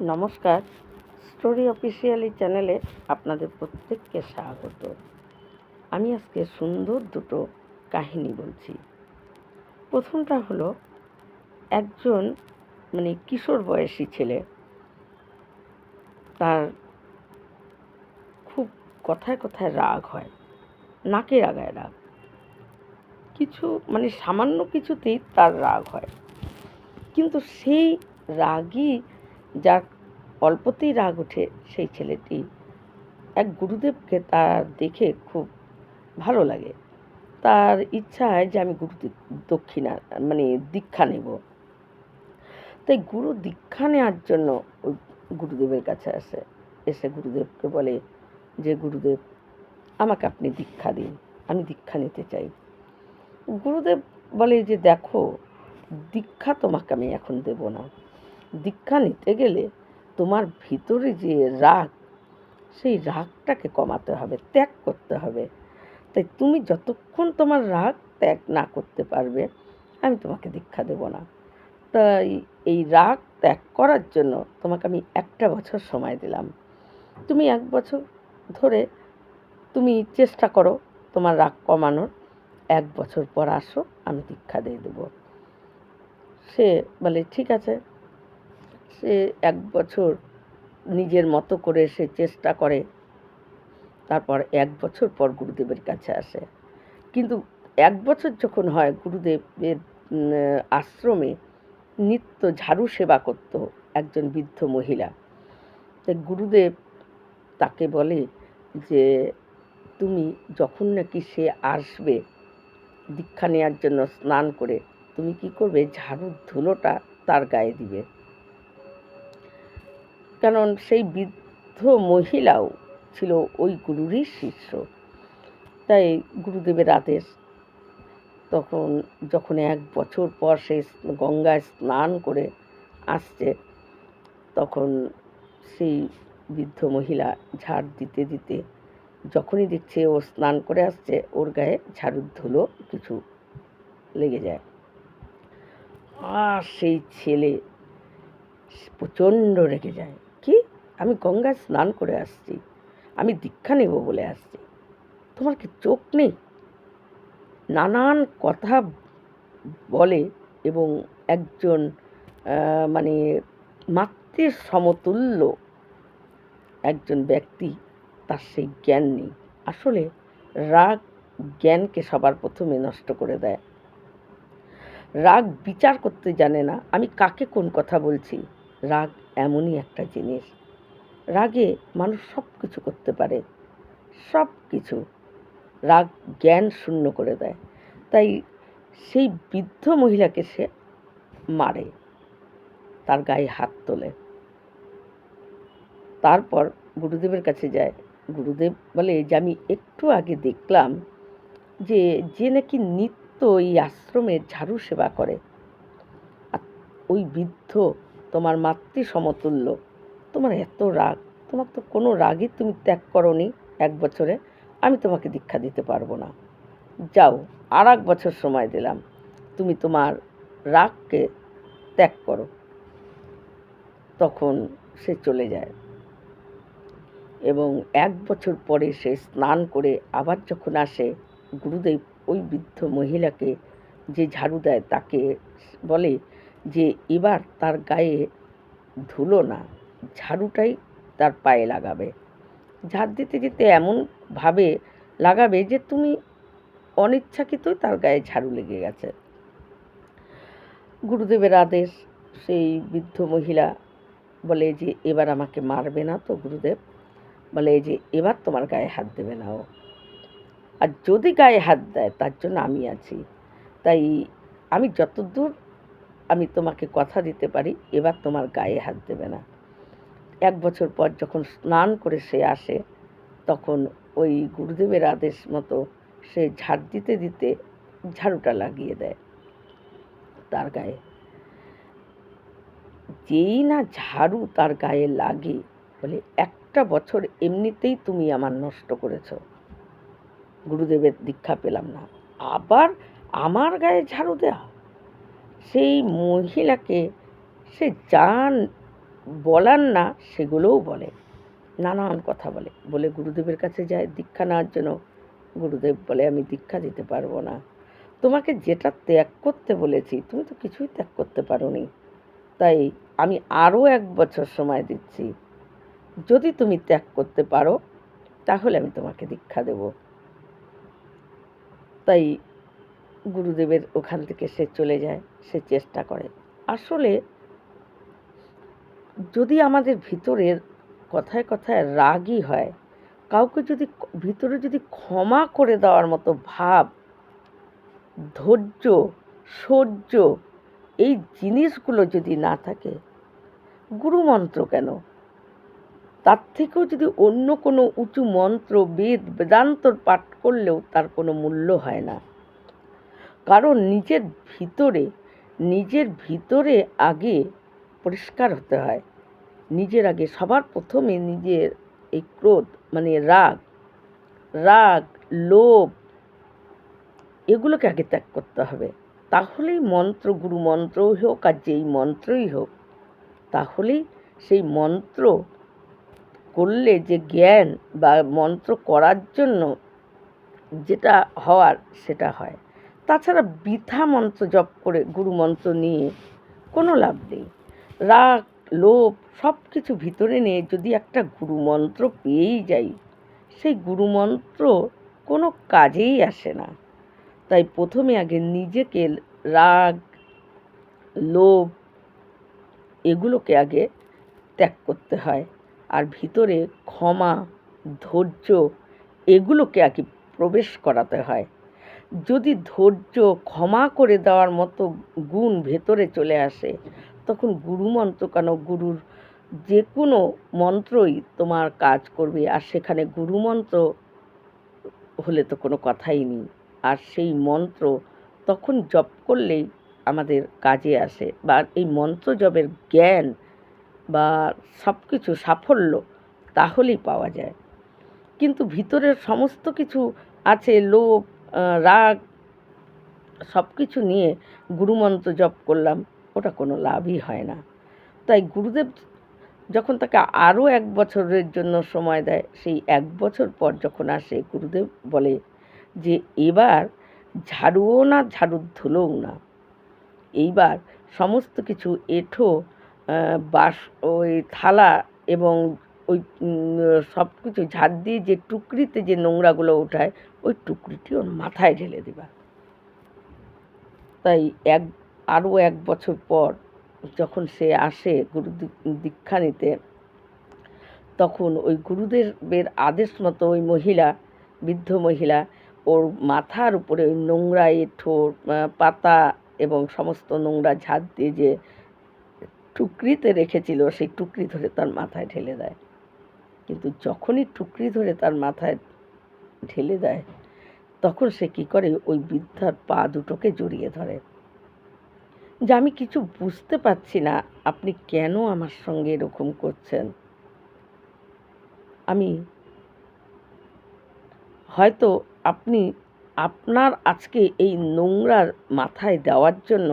নমস্কার। Story officially চ্যানেলে আপনাদের প্রত্যেককে স্বাগত। আমি আজকে সুন্দর দুটো কাহিনী বলছি। প্রথমটা হলো, একজন মানে কিশোর বয়সী ছেলে, তার খুব কথায় কথায় রাগ হয় নাকে রাগায় রাগ। কিছু মানে সামান্য কিছুতেই তার রাগ হয়। কিন্তু সেই রাগই যার অল্পতেই রাগ ওঠে সেই ছেলেটি। এক গুরুদেবকে তার দেখে খুব ভালো লাগে। তার ইচ্ছা হয় যে আমি গুরু দক্ষিণা মানে দীক্ষা নেব। তাই গুরু দীক্ষা নেওয়ার জন্য ওই গুরুদেবের কাছে আসে। এসে গুরুদেবকে বলে যে, গুরুদেব, আমাকে আপনি দীক্ষা দিন। আমি দীক্ষা নিতে চাই। গুরুদেব বলে যে, দেখো, দীক্ষা তোমাকে আমি এখন দেব না। দীক্ষা নিতে গেলে তোমার ভিতরে যে রাগ, সেই রাগটাকে কমাতে হবে, ত্যাগ করতে হবে। তাই তুমি যতক্ষণ তোমার রাগ ত্যাগ না করতে পারবে, আমি তোমাকে দীক্ষা দেব না। তাই এই রাগ ত্যাগ করার জন্য তোমাকে আমি একটা বছর সময় দিলাম। তুমি এক বছর ধরে তুমি চেষ্টা করো তোমার রাগ কমানোর। এক বছর পর আসো, আমি দীক্ষা দিয়ে দেবো। সে বলে, ঠিক আছে। সে এক বছর নিজের মতো করে সে চেষ্টা করে, তারপর এক বছর পর গুরুদেবের কাছে আসে। কিন্তু এক বছর যখন হয় গুরুদেবের আশ্রমে নিত্য ঝাড়ু সেবা করত একজন বৃদ্ধ মহিলা গুরুদেব তাকে বলে যে, তুমি যখন নাকি সে আসবে দীক্ষা নেওয়ার জন্য স্নান করে, তুমি কি করবে? ঝাড়ুর ধুলোটা তার গায়ে দিবে। কারণ সেই বৃদ্ধ মহিলাও ছিল ওই গুরুরই শিষ্য। তাই গুরুদেবের আদেশ, তখন যখন এক বছর পর সেই গঙ্গায় স্নান করে আসছে, তখন সেই বৃদ্ধ মহিলা ঝাড় দিতে দিতে যখনই দেখছে ও স্নান করে আসছে, ওর গায়ে ঝাড়ুর ধুলো কিছু লেগে যায়। আর সেই ছেলে প্রচণ্ড রেগে যায়। আমি গঙ্গায় স্নান করে আসছি। আমি দীক্ষা নেব বলে আসছি। তোমার কি চোখ নেই? নানান কথা বলে এবং একজন মানে মাতৃ সমতুল্য একজন ব্যক্তি তার সেই জ্ঞান নেই। আসলে রাগ জ্ঞানকে সবার প্রথমে নষ্ট করে দেয়। রাগ বিচার করতে জানে না। আমি কাকে কোন কথা বলছি? রাগ এমনই একটা জিনিস। রাগে মানুষ সব কিছু করতে পারে। সব কিছু রাগ জ্ঞান শূন্য করে দেয়। তাই সেই বৃদ্ধ মহিলাকে সে মারে। তার গায়ে হাত তোলে। তারপর গুরুদেবের কাছে যায়। গুরুদেব বলে যে আমি একটু আগে দেখলাম যে যে নাকি নিত্য এই আশ্রমের ঝাড়ু সেবা করে। ওই বৃদ্ধ তোমার মাতৃ সমতুল্য। তোমার এত রাগ তোমার তো কোনো রাগই তুমি ত্যাগ করনি এক বছরে, আমি তোমাকে দীক্ষা দিতে পারব না। যাও আর এক বছর সময় দিলাম, তুমি তোমার রাগকে ত্যাগ করো। তখন সে চলে যায়। এবং এক বছর পরে সে স্নান করে আবার যখন আসে, গুরুদেব ওই বৃদ্ধ মহিলাকে যে ঝাড়ু দেয় তাকে বলে যে, এবার তার গায়ে ধুলো না। ঝাড়ুটাই তার পায়ে লাগাবে। ঝাড় দিতে যেতে এমনভাবে লাগাবে যে তুমি অনিচ্ছাকৃতই তার গায়ে ঝাড়ু লেগে গেছে। গুরুদেবের আদেশ, সেই বৃদ্ধ মহিলা বলে যে, এবার আমাকে মারবে না তো গুরুদেব। বলে যে, এবার তোমার গায়ে হাত দেবে না ও। আর যদি গায়ে হাত দেয়, তার জন্য আমি আছি। তাই আমি যতদূর আমি তোমাকে কথা দিতে পারি, এবার তোমার গায়ে হাত দেবে না। এক বছর পর যখন স্নান করে সে আসে, তখন ওই গুরুদেবের আদেশ মতো সে ঝাড় দিতে দিতে ঝাড়ুটা লাগিয়ে দেয় তার গায়ে। যেই না ঝাড়ু তার গায়ে লাগে বলে একটা বছর এমনিতেই তুমি আমার নষ্ট করেছ। গুরুদেবের দীক্ষা পেলাম না। আবার আমার গায়ে ঝাড়ু দেয়া? সেই মহিলাকে সে জান বলার না, সেগুলোও বলে। নানান কথা বলে। বলে গুরুদেবের কাছে যায়, দীক্ষা নেওয়ার জন্য গুরুদেব বলে, আমি দীক্ষা দিতে পারব না। তোমাকে যেটা ত্যাগ করতে বলেছি, তুমি তো কিছুই ত্যাগ করতে পারোনি। তাই আমি আরও এক বছর সময় দিচ্ছি। যদি তুমি ত্যাগ করতে পারো, তাহলে আমি তোমাকে দীক্ষা দেব। তাই গুরুদেবের ওখান থেকে সে চলে যায়, সে চেষ্টা করে। আসলে যদি আমাদের ভিতরের কথায় কথায় রাগই হয়, কাউকে যদি ভিতরে যদি ক্ষমা করে দেওয়ার মতো ভাব, ধৈর্য, সহ্য এই জিনিসগুলো যদি না থাকে, গুরুমন্ত্র কেন? তার থেকেও যদি অন্য কোনো উঁচু মন্ত্র, বেদ, বেদান্তর পাঠ করলেও তার কোনো মূল্য হয় না। কারণ নিজের ভিতরে নিজের ভিতরে আগে পরিষ্কার হতে হয়। নিজের আগে সবার প্রথমে নিজের এই ক্রোধ মানে রাগ রাগ, লোভ, এগুলোকে আগে ত্যাগ করতে হবে। তাহলেই মন্ত্র, গুরু মন্ত্রই হোক আর যেই মন্ত্রই হোক, তাহলেই সেই মন্ত্র করলে যে জ্ঞান বা মন্ত্র করার জন্য যেটা হওয়ার সেটা হয়। তাছাড়া বৃথা মন্ত্র জপ করে গুরু মন্ত্র নিয়ে কোনো লাভ নেই। রাগ, লোভ সব কিছু ভিতরে নিয়ে যদি একটা গুরুমন্ত্র পেয়েই যাই, সেই গুরুমন্ত্র কোনো কাজেই আসে না। তাই প্রথমে আগে নিজেকে রাগ, লোভ এগুলোকে আগে ত্যাগ করতে হয় আর ভিতরে ক্ষমা, ধৈর্য এগুলোকে আগে প্রবেশ করাতে হয়। যদি ধৈর্য ক্ষমা করে দেওয়ার মতো গুণ ভেতরে চলে আসে তখন গুরু মন্ত্র কেন? গুরুর যে কোনো মন্ত্রই তোমার কাজ করবে। আর সেখানে গুরু মন্ত্র হলে তো কোনো কথাই নেই। আর সেই মন্ত্র তখন জপ করলেই আমাদের কাজে আসে। বা এই মন্ত্র জপের জ্ঞান বা সব কিছু সাফল্য তাহলেই পাওয়া যায়। কিন্তু ভিতরের সমস্ত কিছু আছে, লোভ রাগ সব কিছু নিয়ে গুরুমন্ত্র জপ করলাম। ওটা কোনো লাভই হয় না। তাই গুরুদেব যখন তাকে আরও এক বছরের জন্য সময় দেয়, সেই এক বছর পর যখন আসে, গুরুদেব বলে যে, এবার ঝাড়ুও না ঝাড়ু ধুলোও না। এইবার সমস্ত কিছু এঁঠো বাস ওই থালা এবং ওই সব কিছু ঝাড় দিয়ে যে টুকরিতে যে নোংরাগুলো ওঠায়, ওই টুকরিটি ওর মাথায় ঢেলে দেবা। তাই এক আরও এক বছর পর যখন সে আসে গুরু দীক্ষা নিতে, তখন ওই গুরুদেবের আদেশ মতো ওই মহিলা, বৃদ্ধ মহিলা, ওর মাথার উপরে ওই নোংরা এঁঠো পাতা এবং সমস্ত নোংরা ঝাড় দিয়ে যে টুকরিতে রেখেছিল, সেই টুকরি ধরে তার মাথায় ঢেলে দেয়। কিন্তু যখনই টুকরি ধরে তার মাথায় ঢেলে দেয়, তখন সে কী করে? ওই বৃদ্ধার পা দুটোকে জড়িয়ে ধরে। যে আমি কিছু বুঝতে পারছি না, আপনি কেন আমার সঙ্গে এরকম করছেন? আমি হয়তো আপনি, আপনার আজকে এই নোংরার মাথায় দেওয়ার জন্য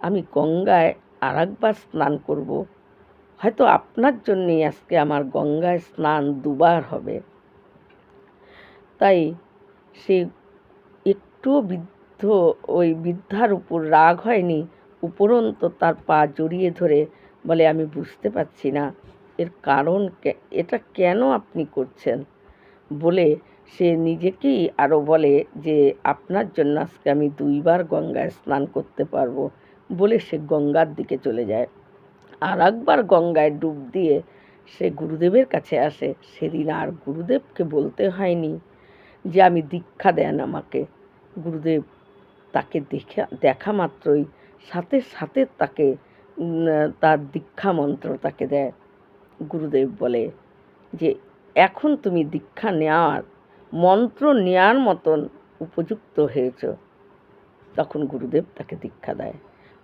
আমি গঙ্গায় আর একবার স্নান করব। হয়তো আপনার জন্যেই আজকে আমার গঙ্গায় স্নান দুবার হবে। তাই সে একটুও বৃদ্ধ, ওই বৃদ্ধার উপর রাগ হয়নি উপরন্ত তার পা জড়িয়ে ধরে বলে, আমি বুঝতে পারছি না। এর কারণ এটা কেন আপনি করছেন? বলে সে নিজেকেই আরও বলে যে, আপনার জন্য আজকে আমি দুইবার গঙ্গায় স্নান করতে পারব। বলে সে গঙ্গার দিকে চলে যায়। আর একবার গঙ্গায় ডুব দিয়ে সে গুরুদেবের কাছে আসে। সেদিন আর গুরুদেবকে বলতে হয়নি যে, আমি দীক্ষা দেন আমাকে। গুরুদেব তাকে দেখা দেখা মাত্রই সাথে সাথে তাকে তার দীক্ষা মন্ত্র তাকে দেয়। গুরুদেব বলে যে, এখন তুমি দীক্ষা নেওয়ার, মন্ত্র নেওয়ার মতন উপযুক্ত হয়েছ। তখন গুরুদেব তাকে দীক্ষা দেয়।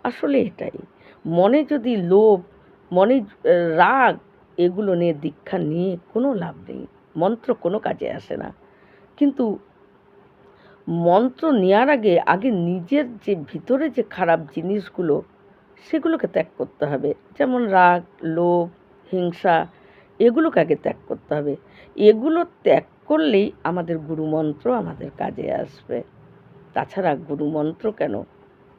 আসলে এটাই, মনে যদি লোভ, মনে রাগ এগুলো নিয়ে দীক্ষা নিয়ে কোনো লাভ নেই, মন্ত্র কোনো কাজে আসে না। কিন্তু মন্ত্র নেওয়ার আগে আগে নিজের যে ভিতরে যে খারাপ জিনিসগুলো, সেগুলোকে ত্যাগ করতে হবে। যেমন রাগ, লোভ, হিংসা, এগুলোকে আগে ত্যাগ করতে হবে। এগুলো ত্যাগ করলেই আমাদের গুরুমন্ত্র আমাদের কাজে আসবে। তাছাড়া গুরুমন্ত্র কেন?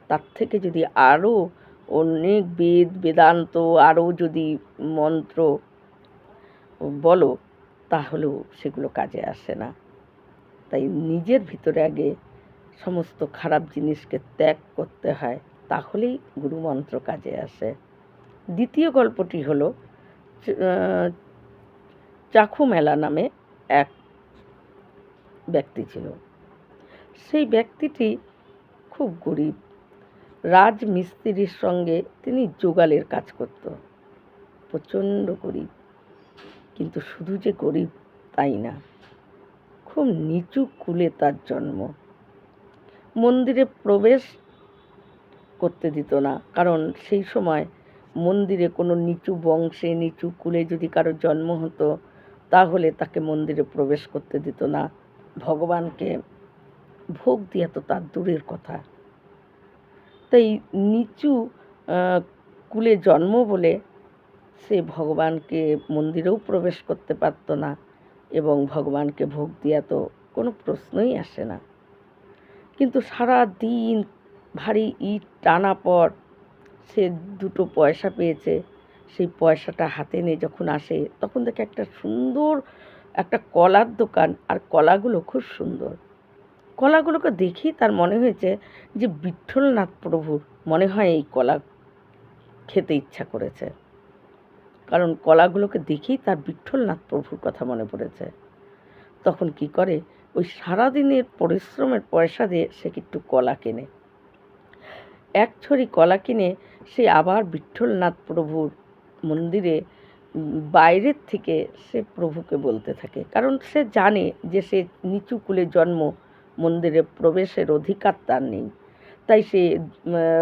তার থেকে যদি আরও অনেক বেদ, বেদান্ত, আরও যদি মন্ত্র বলো, তাহলেও সেগুলো কাজে আসে না। তাই নিজের ভিতরে আগে সমস্ত খারাপ জিনিসকে ত্যাগ করতে হয়, তাহলেই গুরুমন্ত্র কাজে আসে। দ্বিতীয় গল্পটি হলো চাখু মেলা নামে এক ব্যক্তি ছিল। সেই ব্যক্তিটি খুব গরিব। রাজমিস্ত্রির সঙ্গে তিনি যোগালের কাজ করত। প্রচণ্ড গরিব। কিন্তু শুধু যে গরিব, তাই না? খুব নিচু কুলে তার জন্ম। মন্দিরে প্রবেশ করতে দিত না, কারণ সেই সময় মন্দিরে কোনো নিচু বংশে, নিচু কুলে যদি কারও জন্ম হতো, তাহলে তাকে মন্দিরে প্রবেশ করতে দিত না। ভগবানকে ভোগ দিয়া তো তার দূরের কথা। তাই নিচু কুলে জন্ম বলে সে ভগবানকে মন্দিরেও প্রবেশ করতে পারতো না। এবং ভগবানকে ভোগ দিয়া তো কোনো প্রশ্নই আসে না। কিন্তু সারা দিন ভারী ইট টানা পর সে দুটো পয়সা পেয়েছে, সেই পয়সাটা হাতে নিয়ে যখন আসে, তখন দেখে একটা সুন্দর একটা কলার দোকান, আর কলাগুলো খুব সুন্দর। কলাগুলোকে দেখেই তার মনে হয়েছে যে বিঠ্ঠলনাথ প্রভুর মনে হয় এই কলা খেতে ইচ্ছা করেছে। কারণ কলাগুলোকে দেখেই তার বিঠ্ঠলনাথ প্রভুর কথা মনে পড়েছে। তখন কি করে? ওই সারাদিনের পরিশ্রমের পয়সা দিয়ে সে একটু কলা কেনে। এক ছড়ি কলা কিনে সে আবার বিঠ্ঠলনাথ প্রভুর মন্দিরে বাইরের থেকে সে প্রভুকে বলতে থাকে। কারণ সে জানে যে সে নিচু কুলে জন্ম, মন্দিরে প্রবেশের অধিকার তার নেই। তাই সে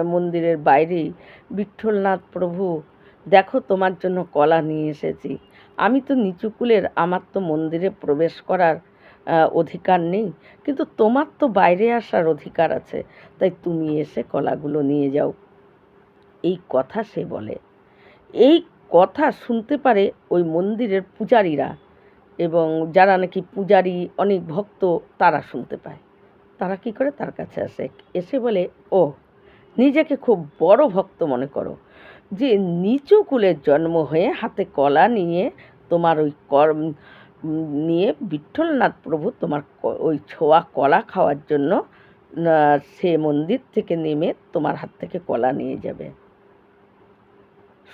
মন্দিরের বাইরেই বিঠ্ঠলনাথ প্রভু দেখো তোমার জন্য কলা নিয়ে এসেছি। আমি তো নিচু কুলের, আমার তো মন্দিরে প্রবেশ করার অধিকার নেই। কিন্তু তোমার তো বাইরে আসার অধিকার আছে। তাই তুমি এসে কলাগুলো নিয়ে যাও। এই কথা সে বলে। এই কথা শুনতে পারে ওই মন্দিরের পূজারীরা এবং যারা নাকি পূজারী, অনেক ভক্ত, তারা শুনতে পায়। তারা কি করে? তার কাছে আসে। এসে বলে ও নিজেকে খুব বড় ভক্ত মনে করো। যে নিচু কুলের জন্ম হয়ে হাতে কলা নিয়ে তোমার ওই কর নিয়ে বিঠ্ঠলনাথ প্রভু তোমার ওই ছোঁয়া কলা খাওয়ার জন্য সে মন্দির থেকে নেমে তোমার হাত থেকে কলা নিয়ে যাবে।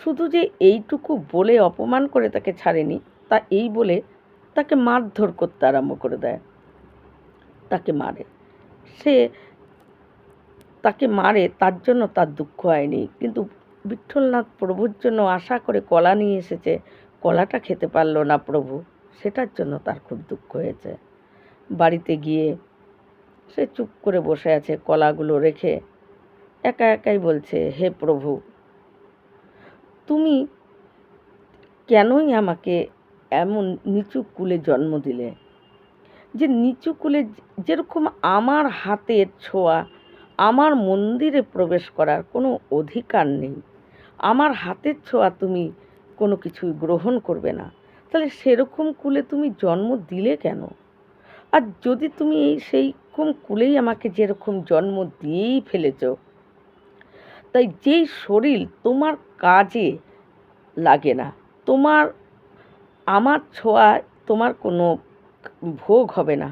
শুধু যে এইটুকু বলে অপমান করে তাকে ছাড়েনি, তা এই বলে তাকে মারধর করতে আরম্ভ করে দেয়। তাকে মারে। সে তাকে মারে, তার জন্য তার দুঃখ হয়নি, কিন্তু বিঠ্ঠলনাথ প্রভুর জন্য আশা করে কলা নিয়ে এসেছে। কলাটা খেতে পারল না প্রভু। সেটার জন্য তার খুব দুঃখ হয়েছে। বাড়িতে গিয়ে সে চুপ করে বসে আছে কলাগুলো রেখে। একা একাই বলছে, হে প্রভু, তুমি কেনই আমাকে এমন নিচু কুলে জন্ম দিলে? যে নিচু কুলে যেরকম আমার হাতের ছোঁয়া, আমার মন্দিরে প্রবেশ করার কোনো অধিকার নেই। আমার হাতের ছোঁয়া তুমি কোনো কিছুই গ্রহণ করবে না। তাহলে সেরকম কুলে তুমি জন্ম দিলে কেন? আর যদি তুমি এই সেইরকম কুলেই আমাকে যেরকম জন্ম দিয়েই ফেলেছ, তাই যেই শরীর তোমার কাজে লাগে না, তোমার, আমার ছোঁয়ায় তোমার কোনো ভোগ হবে না।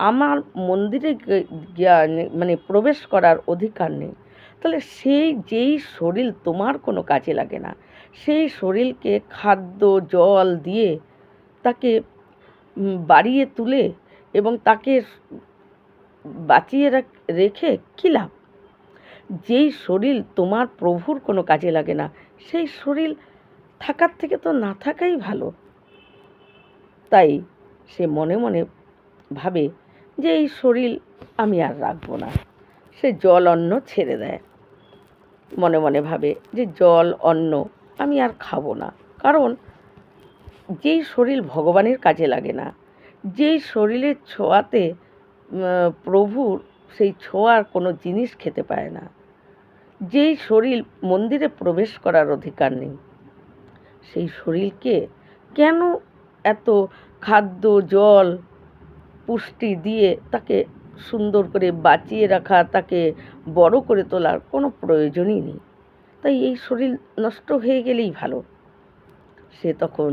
আমার মন্দিরে মানে প্রবেশ করার অধিকার নেই। তাহলে সেই যেই শরীর তোমার কোনো কাজে লাগে না, সেই শরীরকে খাদ্য, জল দিয়ে তাকে বাড়িয়ে তুলে এবং তাকে বাঁচিয়ে রাখ- কী লাভ? যেই শরীর তোমার প্রভুর কোনো কাজে লাগে না, সেই শরীর থাকার থেকে তো না থাকাই ভালো। তাই সে মনে মনে ভাবে যে এই শরীর আমি আর রাখব না, সে জল অন্ন ছেড়ে দেয়। মনে মনে ভাবে যে জল, অন্ন আমি আর খাব না। কারণ যেই শরীর ভগবানের কাজে লাগে না, যেই শরীরের ছোঁয়াতে প্রভুর সেই ছোঁয়ার কোনো জিনিস খেতে পায় না। যেই শরীর মন্দিরে প্রবেশ করার অধিকার নেই, সেই শরীরকে কেন এত খাদ্য, জল, পুষ্টি দিয়ে তাকে সুন্দর করে বাঁচিয়ে রাখা, তাকে বড় করে তোলার কোনো প্রয়োজনই নেই। তাই এই শরীর নষ্ট হয়ে গেলেই ভালো। সে তখন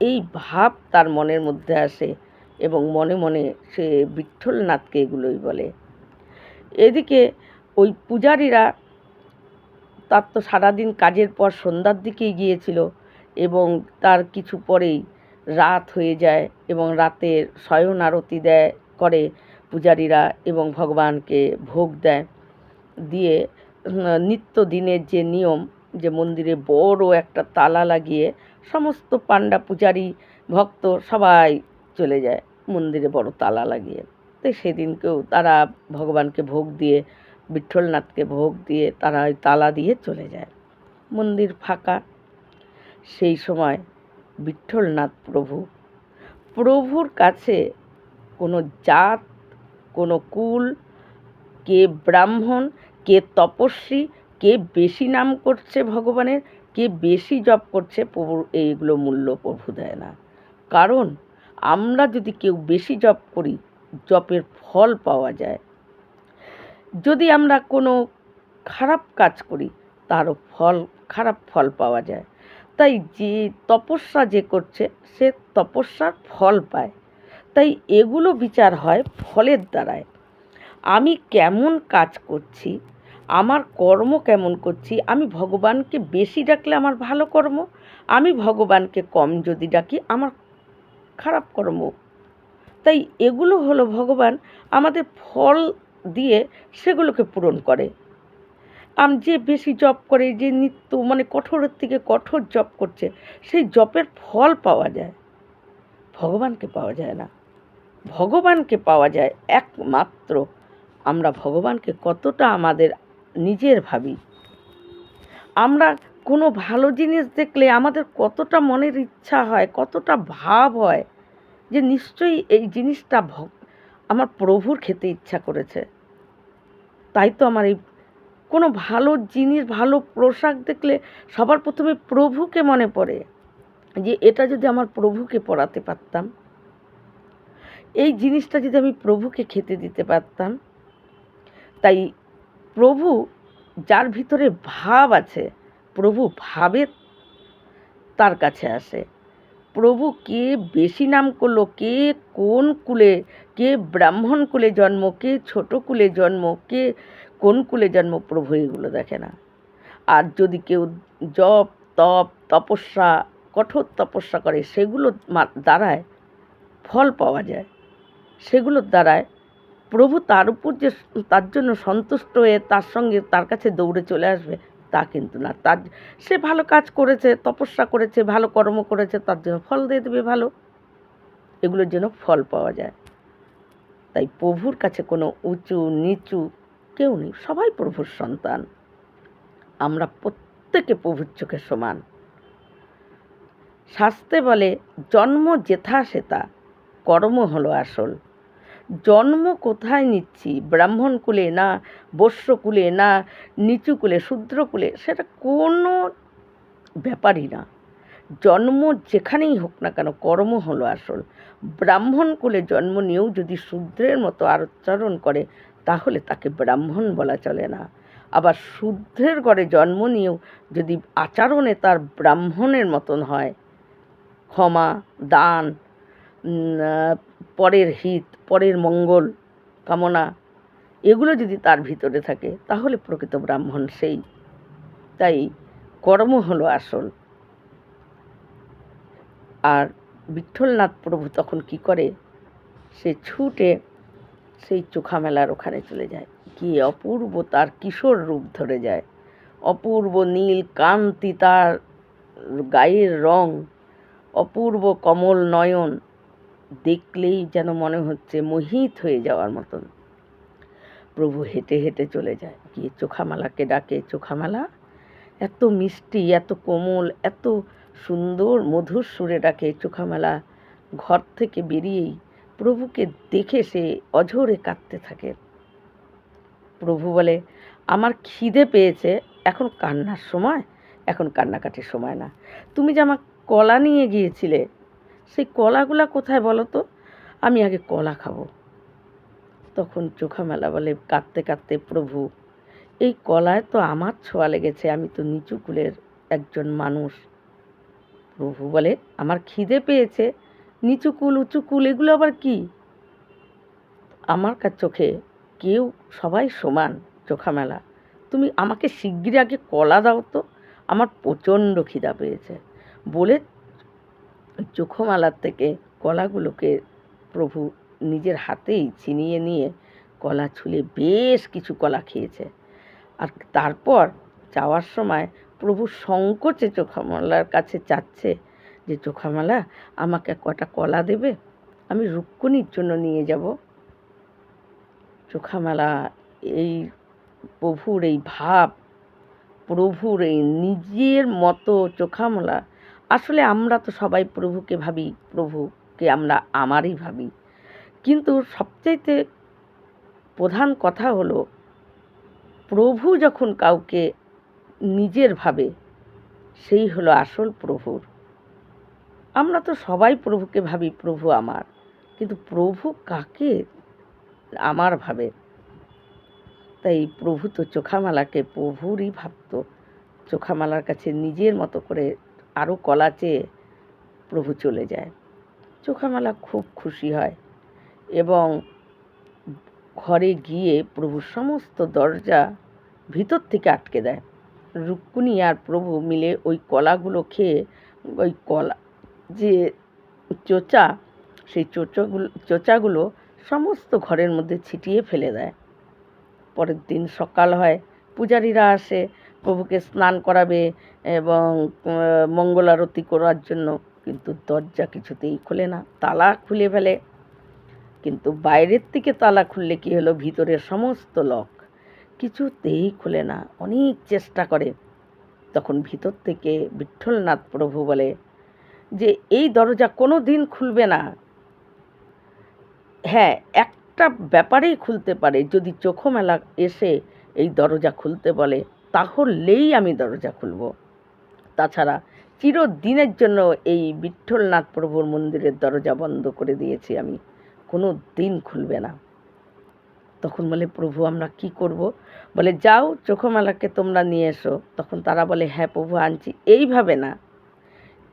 এই ভাব তার মনের মধ্যে আসে এবং মনে মনে সে বিঠ্ঠলনাথকে এগুলোই বলে। এদিকে ওই পূজারীরা তার তো সারাদিন কাজের পর সন্ধ্যার দিকেই গিয়েছিল এবং তার কিছু পরেই রাত হয়ে যায় এবং রাতের শয়ন আরতি দেয়, করে পূজারীরা এবং ভগবানকে ভোগ দেয়। দিয়ে নিত্য দিনের যে নিয়ম, যে মন্দিরে বড় একটা তালা লাগিয়ে সমস্ত পাণ্ডা পূজারী, ভক্ত সবাই চলে যায় মন্দিরে বড় তালা লাগিয়ে। তো সেদিনকেও তারা ভগবানকে ভোগ দিয়ে, বিঠ্ঠলনাথকে ভোগ দিয়ে তারা ওই তালা দিয়ে চলে যায়। মন্দির ফাঁকা। সেই সময় বিঠ্ঠলনাথ প্রভু, প্রভুর কাছে কোনো জাত কোনো কুল, কে ব্রাহ্মণ, কে তপস্বী, কে বেশি নাম করছে ভগবানের, কে বেশি জপ করছে প্রভু এইগুলো মূল্য প্রভু দেয় না। কারণ আমরা যদি কেউ বেশি জপ করি, জপের ফল পাওয়া যায়। যদি আমরা কোনো খারাপ কাজ করি, তারও ফল, খারাপ ফল পাওয়া যায়। তাই যে তপস্যা যে করছে, সে তপস্যার ফল পায়। তাই এগুলো বিচার হয় ফলের দ্বারায়। আমি কেমন কাজ করছি, আমার কর্ম কেমন করছি, আমি ভগবানকে বেশি ডাকলে আমার ভালো কর্ম, আমি ভগবানকে কম যদি ডাকি আমার খারাপ কর্ম। তাই এগুলো হলো ভগবান আমাদের ফল দিয়ে সেগুলোকে পূরণ করে। আম যে বেশি জপ করে, যে নিত্য মানে কঠোরের থেকে কঠোর জপ করছে, সেই জপের ফল পাওয়া যায়। ভগবানকে পাওয়া যায় না। ভগবানকে পাওয়া যায় একমাত্র। আমরা ভগবানকে কতটা আমাদের নিজের ভাবি। আমরা কোনো ভালো জিনিস দেখলে আমাদের কতটা মনের ইচ্ছা হয়, কতটা ভাব হয় যে নিশ্চয়ই এই জিনিসটা আমার প্রভুর খেতে ইচ্ছা করেছে। তাই তো আমার এই কোনো ভালো জিনিস, ভালো পোশাক দেখলে সবার প্রথমে প্রভুকে মনে পড়ে যে এটা যদি আমার প্রভুকে পড়াতে পারতাম। এই জিনিসটা যদি আমি প্রভুকে খেতে দিতে পারতাম, তাই প্রভু যার ভিতরে ভাব আছে, প্রভু ভাবে তার কাছে আসে। প্রভু কে বেশি নাম করল, কে কোন কুলে, কে ব্রাহ্মণ কুলে জন্ম, কে ছোট কুলে জন্ম, কে কোন কুলে জন্ম, প্রভু এগুলো দেখে না। আর যদি কেউ জপ, তপ, তপস্যা, কঠোর তপস্যা করে, সেগুলো দ্বারায় ফল পাওয়া যায়। সেগুলোর দ্বারায় প্রভু তার উপর যে তার জন্য সন্তুষ্ট হয়ে তার সঙ্গে তার কাছে দৌড়ে চলে আসবে, তা কিন্তু না। তার, সে ভালো কাজ করেছে, তপস্যা করেছে, ভালো কর্ম করেছে, তার জন্য ফল দিয়ে দেবে ভালো। এগুলোর জন্য ফল পাওয়া যায়। তাই প্রভুর কাছে কোনো উঁচু, নিচু কেউ নেই, সবাই প্রভুর সন্তান। আমরা প্রত্যেকে প্রভুর চোখে সমান। শাস্তে বলে, জন্ম যেথা সেতা কর্ম হলো আসল। জন্ম কোথায় নিচ্ছি? ব্রাহ্মণ কুলে না বস্য কুলে না, নিচু কুলে, শূদ্র সেটা কোনো ব্যাপারই না। জন্ম যেখানেই হোক না কেন, কর্ম হলো আসল। ব্রাহ্মণ কুলে জন্ম নিয়েও যদি শূদ্রের মতো আচরণ করে, তাহলে তাকে ব্রাহ্মণ বলা চলে না। আবার শূদ্রের ঘরে জন্ম নিয়েও যদি আচরণে তার ব্রাহ্মণের মতন হয়, ক্ষমা, দান পরের হিত পরের মঙ্গল কামনা। এগুলো যদি তার ভিতরে থাকে, তাহলে প্রকৃত ব্রাহ্মণ সেই। তাই কর্ম হলো আসল। আর বিঠ্ঠলনাথ প্রভু তখন কি করে? সে ছুটে সেই চোখা মেলার ওখানে চলে যায়। গিয়ে অপূর্ব তার কিশোর রূপ ধরে যায়। অপূর্ব নীল কান্তি তার গায়ের রং। অপূর্ব কমল নয়ন। দেখলেই যেন মনে হচ্ছে মোহিত হয়ে যাওয়ার মতন। প্রভু হেঁটে হেঁটে চলে যায়। গিয়ে চোখামালাকে ডাকে, চোখামালা, এত মিষ্টি, এত কোমল, এত সুন্দর, মধুর সুরে ডাকে চোখামালা। ঘর থেকে বেরিয়েই প্রভুকে দেখে সে অঝরে কাঁদতে থাকে। প্রভু বলে, আমার খিদে পেয়েছে, এখন কান্নার সময়, এখন কান্নাকাটির সময় না। তুমি যে আমার কলা নিয়ে গিয়েছিলে কলাগুলা কোথায় বলো তো? আমি আগে কলা খাব। তখন চোখামেলা বলে, কাঁদতে কাঁদতে, প্রভু, এই কলায় তো আমার ছোঁয়া লেগেছে, আমি তো নিচু কুলের একজন মানুষ। প্রভু বলে, আমার খিদে পেয়েছে। নিচু কুল, উঁচু কুল, এগুলো আবার কি? আমার কাছে চোখে কেউ সবাই সমান, চোখামেলা। তুমি আমাকে শিগগিরই আগে কলা দাও তো। আমার প্রচণ্ড খিদা পেয়েছে। বলে চোখমালার থেকে কলাগুলোকে প্রভু নিজের হাতেই ছিনিয়ে নিয়ে কলা ছুলে বেশ কিছু কলা খেয়েছে। আর তারপর যাওয়ার সময় প্রভু সংকোচে চোখামালার কাছে চাচ্ছে যে, চোখামালা, আমাকে কটা কলা দেবে? আমি রুক্মিণীর জন্য নিয়ে যাব। চোখামালা এই প্রভুর এই ভাব, প্রভুর এই নিজের মতো চোখামলা আসলে আমরা তো সবাই প্রভুকে ভাবি, প্রভুকে আমরা আমারই ভাবি। কিন্তু সবচাইতে প্রধান কথা হলো, প্রভু যখন কাউকে নিজের ভাবে, সেই হলো আসল প্রভুর। আমরা তো সবাই প্রভুকে ভাবি, প্রভু আমার। কিন্তু প্রভু কাকে? আমার ভাবে। তাই প্রভু তো চোখামালাকে প্রভুরই ভাবত। চোখামালার কাছে নিজের মতো করে আরও কলা চেয়ে প্রভু চলে যায়। চোখামালা খুব খুশি হয় এবং ঘরে গিয়ে প্রভু সমস্ত দরজা ভিতর থেকে আটকে দেয়। রুক্মিণী আর প্রভু মিলে ওই কলাগুলো খেয়ে, ওই কলা যে চোচা, সেই চোচাগুলো চোচাগুলো সমস্ত ঘরের মধ্যে ছিটিয়ে ফেলে দেয়। পরের দিন সকাল হয়, পূজারীরা আসে প্রভুকে স্নান করাবে এবং মঙ্গল আরতি করার জন্য কিন্তু দরজা কিছুতেই খোলে না, তালা খুলে ফেলে। কিন্তু বাইরের থেকে তালা খুললে কি হলো? ভিতরের সমস্ত লক কিছুতেই খুলে না, অনেক চেষ্টা করে। তখন ভিতর থেকে বিঠ্ঠলনাথ প্রভু বলে, যে এই দরজা কোনো দিন খুলবে না। হ্যাঁ একটা ব্যাপারেই খুলতে পারে, যদি চোখমেলা এসে এই দরজা খুলতে বলে। তাহলেই আমি দরজা খুলব। তাছাড়া চিরদিনের জন্য এই বিঠ্ঠলনাথ প্রভুর মন্দিরের দরজা বন্ধ করে দিয়েছি আমি। কোনো দিন খুলবে না। তখন বলে, প্রভু, আমরা কি করব? বলে, যাও চোখমেলাকে তোমরা নিয়ে এসো। তখন তারা বলে হ্যাঁ প্রভু, আনছি। এইভাবে না।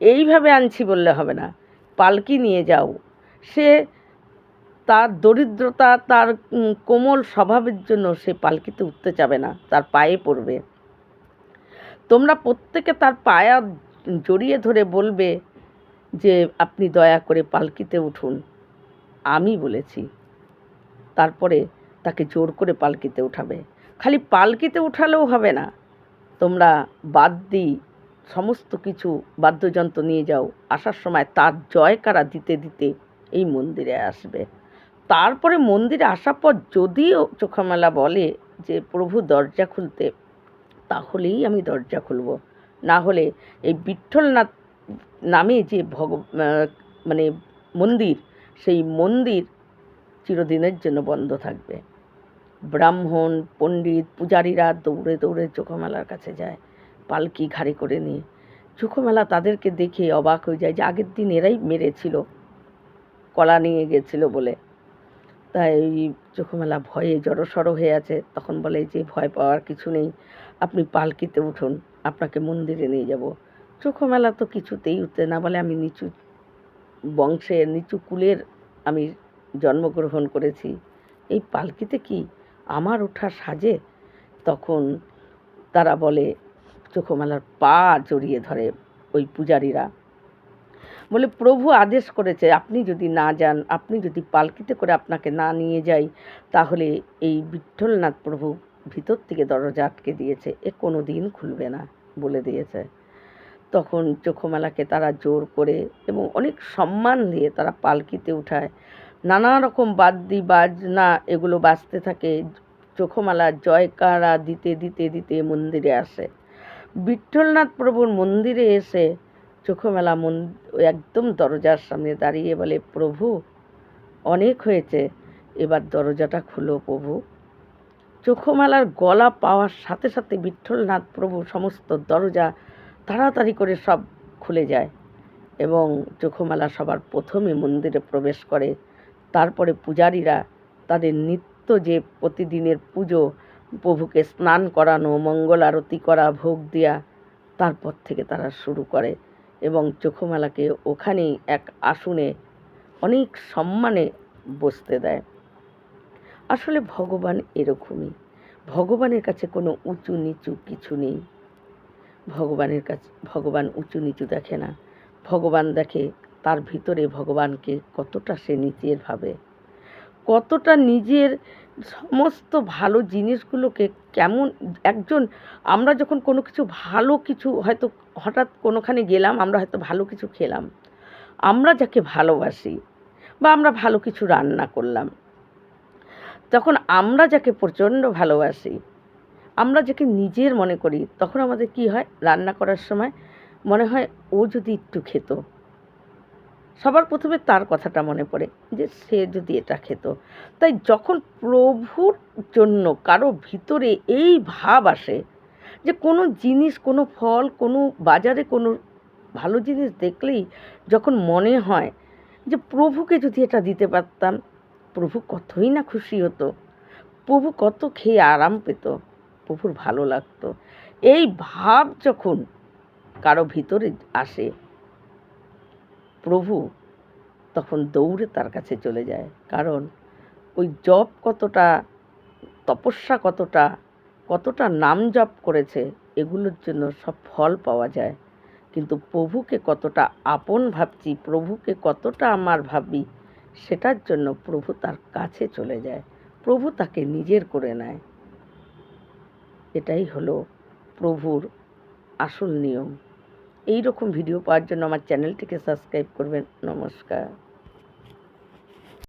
এইভাবে আনছি বললে হবে না। পালকি নিয়ে যাও। সে তার দরিদ্রতা, তার কোমল স্বভাবের জন্য সে পালকিতে উঠতে চাবে না। তার পায়ে পড়বে। তোমরা প্রত্যেকে তার পায়া জড়িয়ে ধরে বলবে যে, আপনি দয়া করে পালকিতে উঠুন। আমি বলেছি। তারপরে তাকে জোর করে পালকিতে উঠাবে। খালি পালকিতে উঠালেও হবে না। তোমরা বাদ দিই সমস্ত কিছু বাদ্যযন্ত্র নিয়ে যাও। আসার সময় তার জয়কারা দিতে দিতে এই মন্দিরে আসবে। তারপরে মন্দিরে আসার পর যদিও চোখামেলা বলে যে, প্রভু দরজা খুলতে তাহলেই আমি দরজা খুলব। না হলে এই বিঠ্ঠলনাথ নামে যে ভগ মানে মন্দির, সেই মন্দির চিরদিনের জন্য বন্ধ থাকবে। ব্রাহ্মণ, পণ্ডিত, পূজারীরা দৌড়ে দৌড়ে চোখমেলার কাছে যায়, পালকি ঘাড়ি করে নিয়ে। চোখমেলা তাদেরকে দেখে অবাক হয়ে যায় যে আগের দিন এরাই মেরেছিল, কলা নিয়ে গেছিল বলে। তাই চোখমেলা ভয়ে জড়সড় হয়ে আছে। তখন বলে যে ভয় পাওয়ার কিছু নেই। আপনি পালকিতে উঠুন, আপনাকে মন্দিরে নিয়ে যাব। চোখ মেলা তো কিছুতেই উঠতে না বলে আমি নিচু বংশের নিচু কুলের আমি জন্মগ্রহণ করেছি। এই পালকিতে কি আমার ওঠা সাজে? তখন তারা বলে, চোখমেলার পা জড়িয়ে ধরে ওই পূজারীরা। বলে, প্রভু আদেশ করেছে, আপনি যদি না যান, আপনি যদি পালকিতে করে আপনাকে না নিয়ে যাই, তাহলে এই বিঠ্ঠলনাথ প্রভু ভিতর থেকে দরজা আটকে দিয়েছে, এ কোনো দিন খুলবে না, বলে দিয়েছে। তখন চোখমেলাকে তারা জোর করে এবং অনেক সম্মান দিয়ে তারা পালকিতে উঠায়। নানা রকম বাদ্যি, বাজনা এগুলো বাজতে থাকে। চোখমালা জয়কারা দিতে দিতে দিতে মন্দিরে আসে। বিঠ্ঠলনাথ প্রভুর মন্দিরে এসে চোখমেলা মন, একদম দরজার সামনে দাঁড়িয়ে বলে, প্রভু, অনেক হয়েছে। এবার দরজাটা খুলো প্রভু। চোখমালার গলা পাওয়ার সাথে সাথে বিঠ্ঠলনাথ প্রভু সমস্ত দরজা তাড়াতাড়ি করে সব খুলে যায় এবং চোখমালা সবার প্রথমে মন্দিরে প্রবেশ করে। তারপরে পূজারীরা তাদের নিত্য যে প্রতিদিনের পুজো, প্রভুকে স্নান করানো, মঙ্গল আরতি করা, ভোগ দেওয়া তারপর থেকে তারা শুরু করে এবং চোখমালাকে ওখানেই এক আসনে অনেক সম্মানে বসতে দেয়। আসলে ভগবান এরকমই। ভগবানের কাছে কোনো উঁচু নিচু কিছু নেই। ভগবানের কাছে, ভগবান উঁচু নিচু দেখে না। ভগবান দেখে তার ভিতরে ভগবানকে কতটা সে নিজের ভাবে। কতটা নিজের সমস্ত ভালো জিনিসগুলোকে কেমন, একজন, আমরা যখন কোনো কিছু ভালো কিছু হয়তো হঠাৎ কোনোখানে গেলাম, আমরা হয়তো ভালো কিছু খেলাম। আমরা যাকে ভালোবাসি বা আমরা ভালো কিছু রান্না করলাম তখন আমরা যাকে প্রচণ্ড ভালোবাসি, আমরা যাকে নিজের মনে করি, তখন আমাদের কি হয়? রান্না করার সময় মনে হয় ও যদি একটু খেত। সবার প্রথমে তার কথাটা মনে পড়ে যে, সে যদি এটা খেত। তাই যখন প্রভুর জন্য কারও ভিতরে এই ভাব আসে যে, কোনো জিনিস, কোনো ফল, কোনো বাজারে কোনো ভালো জিনিস দেখলেই যখন মনে হয় যে, প্রভুকে যদি এটা দিতে পারতাম প্রভু কতই না খুশি হতো। প্রভু কত খেয়ে আরাম পেত। প্রভুর ভালো লাগতো। এই ভাব যখন কারও ভিতরে আসে, প্রভু তখন দৌড়ে তার কাছে চলে যায়। কারণ ওই জপ কতটা, তপস্যা কতটা কতটা নাম জপ করেছে, এগুলোর জন্য সব ফল পাওয়া যায়। কিন্তু প্রভুকে কতটা আপন ভাবছি, প্রভুকে কতটা আমার ভাবি সেটার জন্য প্রভু তার কাছে চলে যায়। প্রভু তাকে নিজের করে নেয়। এটাই হলো প্রভুর আসল নিয়ম। এই রকম ভিডিও পাওয়ার জন্য আমার চ্যানেলটিকে সাবস্ক্রাইব করবেন। নমস্কার।